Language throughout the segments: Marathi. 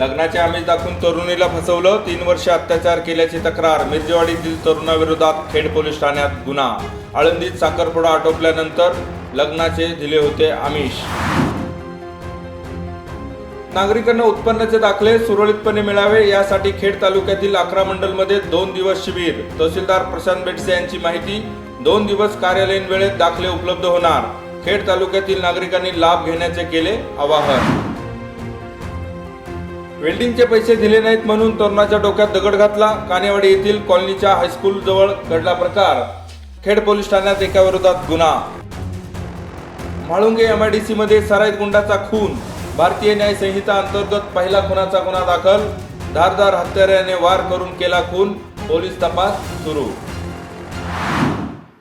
लग्नाचे आमिष दाखवून तरुणीला फसवलं. तीन वर्ष अत्याचार केल्याची तक्रार. मिरजेवाडीतील तरुणाविरोधात खेड पोलीस ठाण्यात गुन्हा. आळंदीत साखरपुडा आटोपल्यानंतर लग्नाचे दिले होते आमिष. नागरिकांना उत्पन्नाचे दाखले सुरळीतपणे मिळावे यासाठी खेड तालुक्यातील अकरा मंडलमध्ये दोन दिवस शिबिर. तहसीलदार प्रशांत बेटसे यांची माहिती दोन दिवस कार्यालयीन वेळेत दाखले उपलब्ध होणार. खेड तालुक्यातील नागरिकांनी लाभ घेण्याचे केले आवाहन. वेल्डिंगचे पैसे दिले नाहीत म्हणून तरुणाच्या डोक्यात दगड घातला. कानेवाडी येथील कॉलनीच्या हायस्कूल जवळ घडला प्रकार. खेड पोलीस ठाण्यात एका विरोधात गुन्हा. म्हाळुंगे एमआयडीसी मध्ये सराईत गुंडाचा खून. भारतीय न्याय संहिता अंतर्गत पहिला खुनाचा गुन्हा दाखल. धारदार हत्याऱ्याने वार करून केला खून. पोलीस तपास सुरू.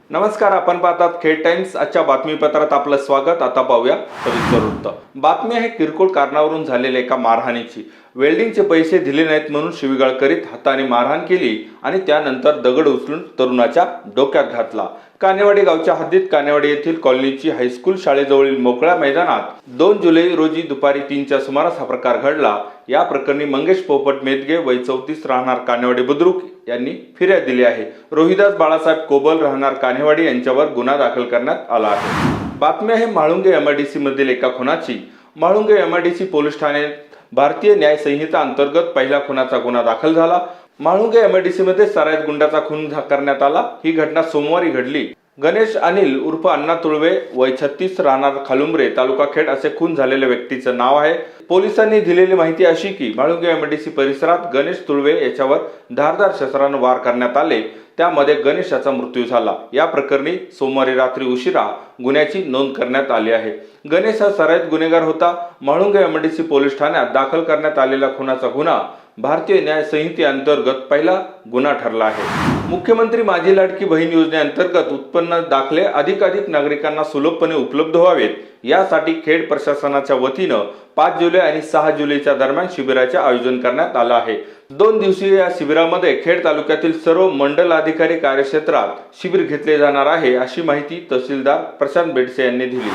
नमस्कार आपण पाहतात खेड टाइम्स. आजच्या बातमीपत्रात आपलं स्वागत. आता पाहूया सविस्तर वृत्त. बातमी आहे किरकोळ कारणावरून झालेल्या एका मारहाणीची. वेल्डिंगचे पैसे दिले नाहीत म्हणून शिवीगाळ करीत हाताने मारहाण केली आणि त्यानंतर दगड उचलून तरुणाच्या डोक्यात घातला. कानेवाडी गावच्या हद्दीत कानेवाडी येथील कॉलनीची हायस्कूल शाळेजवळील मोकळ्या मैदानात दोन जुलै रोजी दुपारी तीनच्या सुमारास हा प्रकार घडला. या प्रकरणी मंगेश पोपट मेदगे वय चौतीस राहणार कानेवाडी बुद्रुक यांनी फिर्याद दिली आहे. रोहिदास बाळासाहेब कोबल राहणार कानेवाडी यांच्यावर गुन्हा दाखल करण्यात आला आहे. बातमी आहे म्हाळुंगे एमआयडीसी मधील एका खुनाची. म्हाळुंगे एमआयडीसी पोलीस ठाण्यात भारतीय न्याय संहिता अंतर्गत पहिला खुनाचा गुन्हा दाखल झाला. म्हाळुंगे एमआयडीसी मध्ये गुंडाचा खून करण्यात आला. ही घटना सोमवारी घडली. गणेश अनिल उर्फ अण्णा तुळवे वय छत्तीस राहणार खालुंबरे तालुका खेड असे खून झालेल्या व्यक्तीचं नाव आहे. पोलिसांनी दिलेली माहिती अशी की म्हाळुंगे एमआयडीसी परिसरात गणेश तुळवे याच्यावर धारदार शस्त्रानं वार करण्यात आले. त्यामध्ये गणेशाचा मृत्यू झाला. या प्रकरणी सोमवारी रात्री उशिरा गुन्ह्याची नोंद करण्यात आली आहे. गणेश हा सराईत गुन्हेगार होता. म्हाळुंगे एमआयडीसी पोलीस ठाण्यात दाखल करण्यात आलेला खुनाचा गुन्हा भारतीय न्याय संहितेअंतर्गत पहिला गुन्हा ठरला आहे. मुख्यमंत्री माझी लाडकी बहीण योजनेअंतर्गत उत्पन्न दाखले अधिकाधिक नागरिकांना सुलभपणे उपलब्ध व्हावेत. यासाठी खेड प्रशासनाच्या वतीनं पाच जुलै आणि सहा जुलैच्या दरम्यान शिबिराचे आयोजन करण्यात आलं आहे. दोन दिवसीय या शिबिरामध्ये खेड तालुक्यातील सर्व मंडल अधिकारी कार्यक्षेत्रात शिबिर घेतले जाणार आहे अशी माहिती तहसीलदार प्रशांत बेडसे यांनी दिली.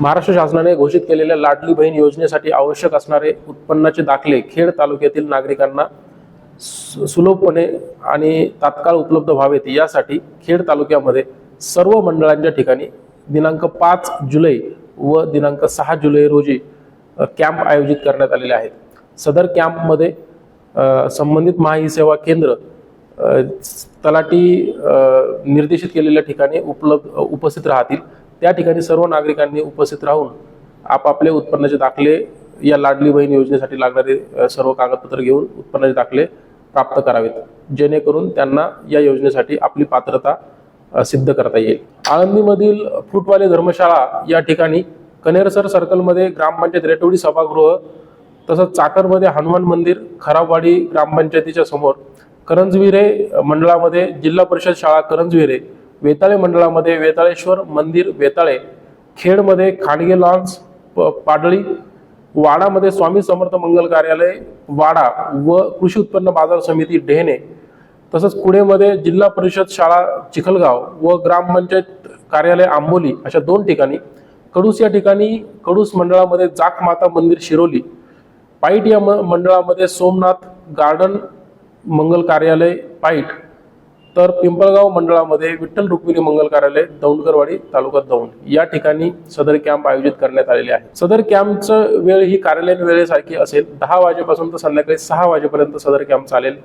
महाराष्ट्र शासनाने घोषित केलेल्या लाडली बहीण योजनेसाठी आवश्यक असणारे उत्पन्नाचे दाखले खेड तालुक्यातील नागरिकांना सु- सुलभपणे आणि तात्काळ उपलब्ध व्हावेत यासाठी खेड तालुक्यामध्ये सर्व मंडळांच्या ठिकाणी दिनांक पाच जुलै व दिनांक सहा जुलै रोजी कॅम्प आयोजित करण्यात आलेले आहेत. सदर कॅम्पमध्ये संबंधित महाई सेवा केंद्र तलाटी तलाठी निर्देशित केलेल्या ठिकाणी उपलब्ध उपस्थित राहतील. त्या ठिकाणी सर्व नागरिकांनी उपस्थित राहून आपापले उत्पन्नाचे दाखले या लाडली बहीण योजनेसाठी लागणारे सर्व कागदपत्र घेऊन उत्पन्नाचे दाखले प्राप्त करावेत. जेणेकरून त्यांना या योजनेसाठी आपली पात्रता सिद्ध करता येईल. आळंदीमधील फ्रूटवाले धर्मशाळा या ठिकाणी कनेरसर सर्कलमध्ये ग्रामपंचायत रेटवडी सभागृह तसंच चाकरमध्ये हनुमान मंदिर खराबवाडी ग्रामपंचायतीच्या समोर करंजविरे मंडळामध्ये जिल्हा परिषद शाळा करंजविरे वेताळे मंडळामध्ये वेताळेश्वर मंदिर वेताळे खेडमध्ये खांडगे लॉन्स प- पाडळी वाडामध्ये स्वामी समर्थ मंगल कार्यालय वाडा व कृषी उत्पन्न बाजार समिती डेहणे तसंच पुणेमध्ये जिल्हा परिषद शाळा चिखलगाव व ग्रामपंचायत कार्यालय आंबोली अशा दोन ठिकाणी कडूस या ठिकाणी कडूस मंडळामध्ये जाक माता मंदिर शिरोली पाईट या म- मंडळामध्ये सोमनाथ गार्डन मंगल कार्यालय पाईट तर पिंपळगाव मंडळामध्ये विठ्ठल रुक्मिणी मंगल कार्यालय दौंडकरवाडी तालुका दौंड या ठिकाणी सदर कॅम्प आयोजित करण्यात आलेले आहे. सदर कॅम्पचं वेळ ही कार्यालयीन वेळेसारखी असेल. दहा वाजेपासून तर संध्याकाळी सहा वाजेपर्यंत सदर कॅम्प चालेल.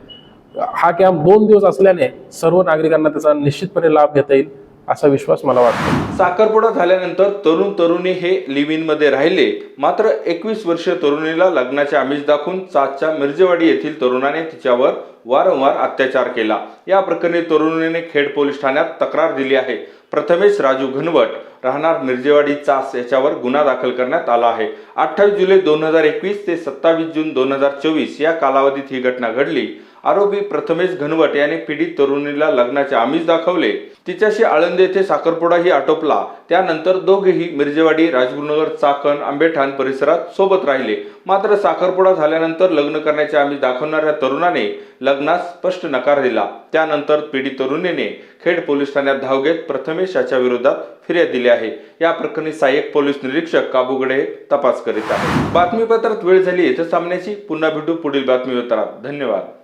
हा कॅम्प दोन दिवस असल्याने सर्व नागरिकांना त्याचा निश्चितपणे लाभ घेता येईल असा विश्वास मला वाटतो. साखरपुडा झाल्यानंतर तरुण तरुणी हे लिव्ह इनमध्ये राहिले. मात्र एकवीस वर्षीय तरुणीला लग्नाचे आमिष दाखवून चाचच्या मिरजेवाडी येथील तरुणाने तिच्यावर वारंवार अत्याचार केला. या प्रकरणी तरुणीने खेड पोलीस ठाण्यात तक्रार दिली आहे. प्रथमेश राजू घनवट राहणार निर्जेवाडी चास याच्यावर गुन्हा दाखल करण्यात आला आहे. अठ्ठावीस जुलै दोन हजार एकवीस ते सत्तावीस जून दोन हजार चोवीस या कालावधीत ही घटना घडली. आरोपी प्रथमेश घनवट याने पीडित तरुणीला लग्नाचे आमिष दाखवले. तिच्याशी आळंद येथे साखरपुडाही आटोपला. त्यानंतर दोघेही मिरजेवाडी राजगुरुनगर चाकण आंबेठाण परिसरात सोबत राहिले. मात्र साखरपुडा झाल्यानंतर लग्न करण्याचे आमिष दाखवणाऱ्या तरुणाने लग्नास स्पष्ट नकार दिला. त्यानंतर पीडित तरुणीने खेड पोलीस ठाण्यात धाव घेत प्रथमेश याच्या विरोधात फिर्याद दिली आहे. या प्रकरणी सहाय्यक पोलीस निरीक्षक काबुगडे तपास करीत आहे बातमीपत्रात वेळ झाली येथे सामन्याची पुन्हा भेटू. पुढील बातमीपत्रात धन्यवाद.